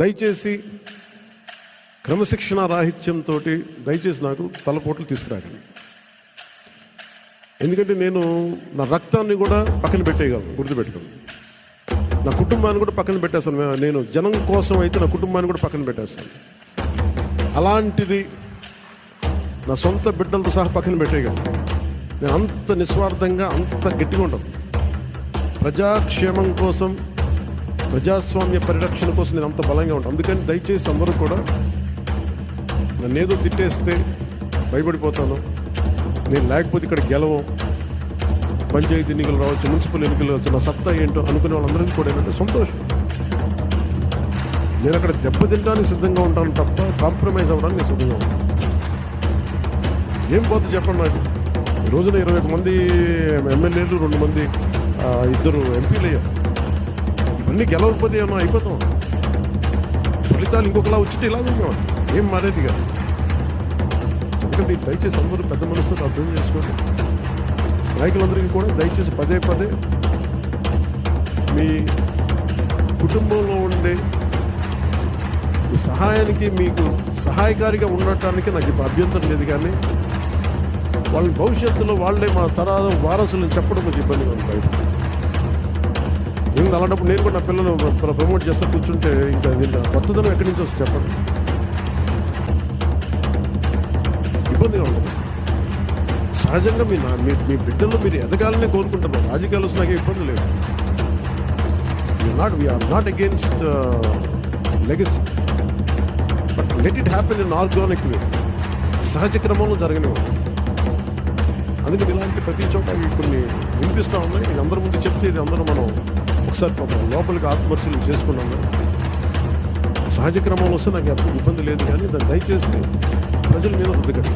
దయచేసి క్రమశిక్షణ రాహిత్యంతో దయచేసి నాకు తలపోట్లు తీసుకురాకండి. ఎందుకంటే నేను నా రక్తాన్ని కూడా పక్కన పెట్టేయగలను గుర్తుపెట్టుకోండి. నా కుటుంబాన్ని కూడా పక్కన పెట్టేస్తాను. నేను జనం కోసం అయితే నా కుటుంబాన్ని కూడా పక్కన పెట్టేస్తాను. అలాంటిది నా సొంత బిడ్డలతో సహా పక్కన పెట్టేయగలను. నేను అంత నిస్వార్థంగా అంత గట్టిగా ఉంటాను ప్రజాక్షేమం కోసం ప్రజాస్వామ్య పరిరక్షణ కోసం నేను అంత బలంగా ఉంటాను అందుకని దయచేసి అందరూ కూడా నన్ను ఏదో తిట్టేస్తే భయపడిపోతాను. నేను లేకపోతే ఇక్కడ గెలవం. పంచాయతీ ఎన్నికలు రావచ్చు మున్సిపల్ ఎన్నికలు రావచ్చు నా సత్తా ఏంటో అనుకునే వాళ్ళందరికీ కూడా ఏంటంటే సంతోషం. నేను అక్కడ దెబ్బతింటానికి సిద్ధంగా ఉంటాను తప్ప కాంప్రమైజ్ అవ్వడానికి నేను సిద్ధంగా ఉంటాను. ఏం పోతే చెప్పండి నాకు. ఈ రోజున ఇరవై ఒక మంది ఎమ్మెల్యేలు రెండు మంది ఇద్దరు ఎంపీలు అయ్యారు. ఇవన్నీ గెలవకపోతే ఏమో అయిపోతాం? ఫలితాలు ఇంకొకలా వచ్చింటే ఇలా ఉన్నాం ఏం మారేది కాదు ఎందుకంటే ఇది దయచేసి అందరూ పెద్ద మనసుతో అర్థం చేసుకోండి. నాయకులందరికీ కూడా దయచేసి పదే పదే మీ కుటుంబంలో ఉండే మీ సహాయానికి మీకు సహాయకారిగా ఉండటానికి నాకు ఇప్పుడు అభ్యంతరం లేదు కానీ వాళ్ళ భవిష్యత్తులో వాళ్ళే మా తరాల వారసులను చెప్పడం కొంచెం ఇబ్బందిగా ఉంది బయట. నేను అలాంటప్పుడు నేను కూడా నా పిల్లలు ప్రమోట్ చేస్తూ కూర్చుంటే ఇంకా దీంట్లో కొత్తదనం ఎక్కడి నుంచి వస్తుంది చెప్పండి? ఇబ్బందిగా ఉంటుంది. సహజంగా మీ నా మీ మీ బిడ్డలు మీరు ఎదగాలనే కోరుకుంటున్నారు. రాజకీయాలు వస్తే ఇబ్బంది లేదు. Not we are not against legacy but let it happen in organic way సహజ క్రమంలో జరగనివ్వండి. అందుకని ఇలాంటి ప్రతి చోట కొన్ని వినిపిస్తూ ఉన్నాయి. ఇది అందరి ముందు చెప్తే ఇది అందరూ మనం ఒకసారి పాపం లోపలికి ఆత్మపరిశీలన చేసుకున్నాను సహజ క్రమంలో వస్తే నాకు ఇబ్బంది లేదు కానీ దాన్ని దయచేసి ప్రజల మీద రుద్దకండి